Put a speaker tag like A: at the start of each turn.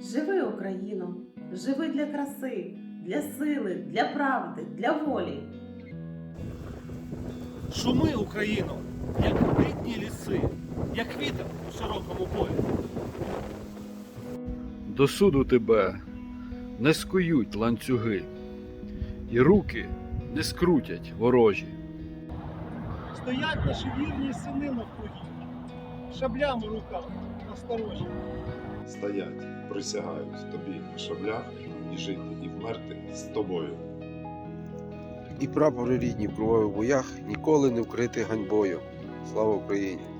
A: Живи, Україно, живи для краси, для сили, для правди, для волі.
B: Шуми, Україно, як рідні ліси, як вітер у широкому полі.
C: До суду тебе не скують ланцюги, і руки не скрутять ворожі.
D: Стоять наші вірні сини навкруги, шаблями в руках насторожі.
E: Стоять, присягають тобі на шаблях і жити, і вмерти з тобою.
F: І прапори рідні в кровавих боях ніколи не вкрити ганьбою. Слава Україні!